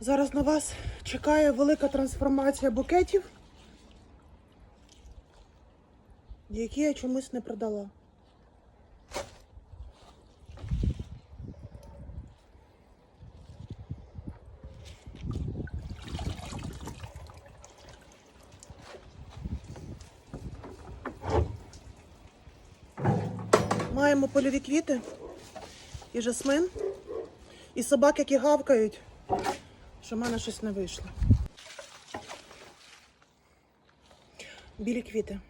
Зараз на вас чекає велика трансформація букетів, які я чомусь не продала. Маємо польові квіти і жасмин, і собак, які гавкають, що в мене щось не вийшло. Білі квіти.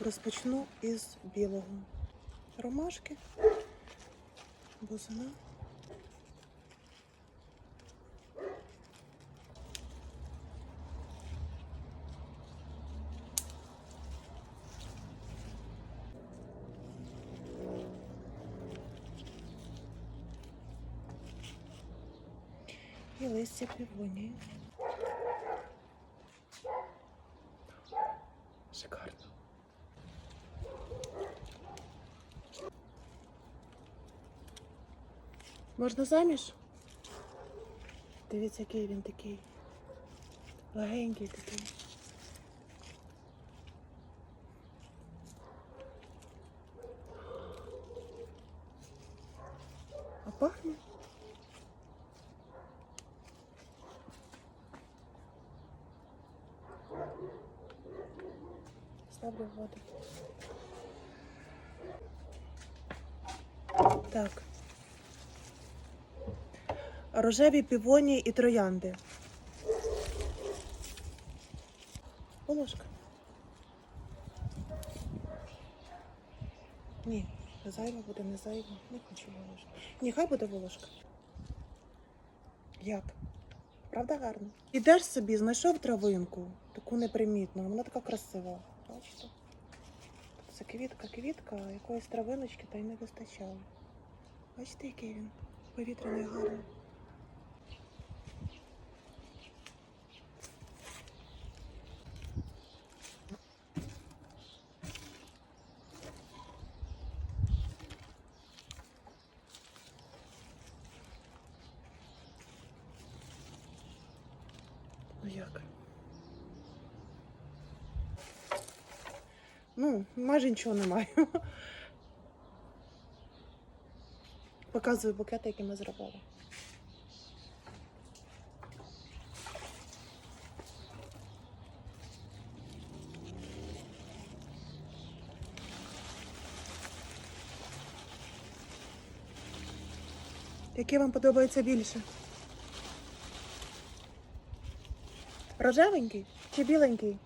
Розпочну із білого. Ромашки, бузина. І листя півонії. Шикарно. Можна заміж? Дивіться, який він такий. Легенький такий. А пахне? В воду. Так. Рожеві півоні і троянди. Волошка. Ні, зайва буде, не зайва. Не хочу волошка. Ні, хай буде волошка. Як? Правда гарно? Ідеш собі, знайшов травинку, таку непримітну, вона така красива. Бачите? Це квітка, квітка, а якоїсь травиночки та й не вистачало. Бачите, який він? Повітряний гарний. Ну як? Ну, майже нічого не маю. Показую букети, які ми зробили. Який вам подобається більше? Рожевенький чи біленький?